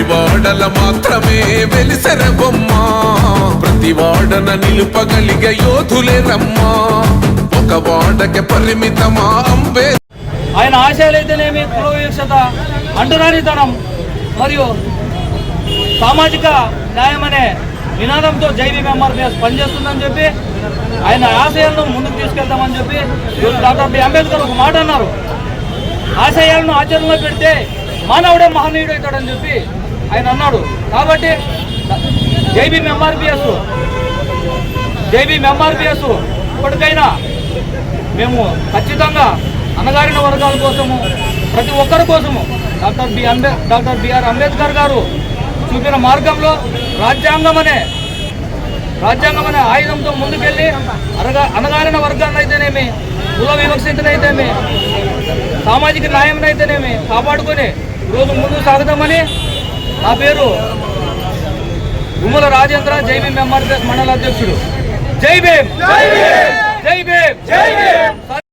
వాడల మాత్రమే వెలిసెర బొమ్మ. ప్రతి వాడన నిలుపగలిగ యోధులే రమ్మా. ఒక వాడకి పరిమితమా అంబే. ఆయన ఆశయాలైతేనేమి కుల అంటురానితనం మరియు సామాజిక న్యాయం అనే నినాదంతో జైవీ ఎంఆర్పిఎస్ పనిచేస్తుందని చెప్పి ఆయన ఆశయాలను ముందుకు తీసుకెళ్తామని చెప్పి డాక్టర్ బి. అంబేద్కర్ ఒక మాట అన్నారు. ఆశయాలను ఆచరణలో పెడితే మానవుడే మహనీయుడు అవుతాడని చెప్పి ఆయన అన్నాడు. కాబట్టి జైబీ ఎంఆర్పిఎస్ జైబీ ఎంఆర్పిఎస్ ఇప్పటికైనా మేము ఖచ్చితంగా అణగారిన వర్గాల కోసము ప్రతి ఒక్కరి కోసము doctor B Ambe doctor BR Ambedkar garu చూపిన మార్గంలో రాజ్యాంగం అనే రాజ్యాంగం అనే ఆయుధంతో ముందుకెళ్ళి అనగా అణగారిన వర్గాన్ని అయితేనేమి కుల వివక్షతనైతేనేమి సామాజిక న్యాయంనైతేనేమి కాపాడుకొని ఈరోజు ముందుకు సాగుతామని నా పేరు గుమ్మల రాజేంద్ర జై భీమ్ మండల అధ్యక్షుడు. జై భీమ్! జై భీమ్!